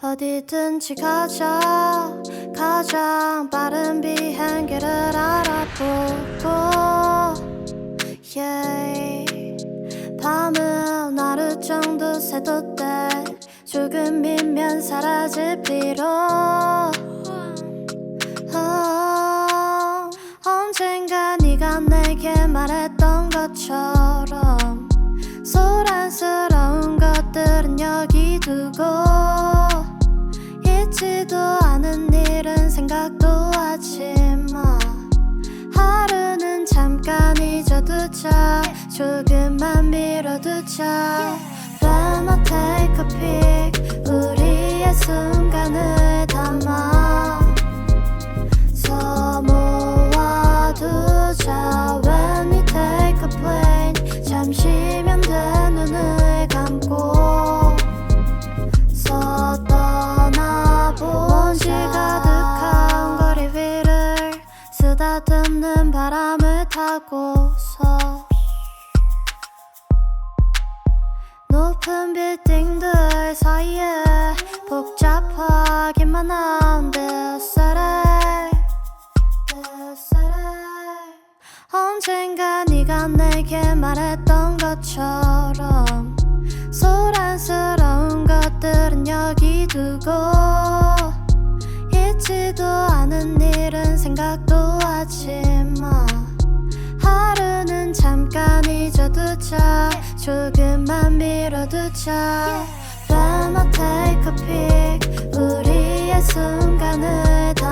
어디든지 가자 가장 빠른 비행기를 알아보고. Yeah. 밤은 하루 정도 새도 때. 조금이면 사라질 피로 어, 언젠가 네가 내게 말했던 것처럼 조금만 When I take a peek 우리의 순간을 담아. 서모아두자. When we take a plane 잠시면 돼 눈을 감고. 서 떠나보 먼지 가득한 거리 위를 쓰다듬는 바람을 타고서 빌딩들 사이에 복잡하기만 한데 쓰레 언젠가 네가 내게 말했던 것처럼 소란스러운 것들은 여기 두고 잊지도 않은 일은 생각도 하지 마. 하루는 잠깐 잊어두자. 조금만 When I take a peek 우리의 순간을 담아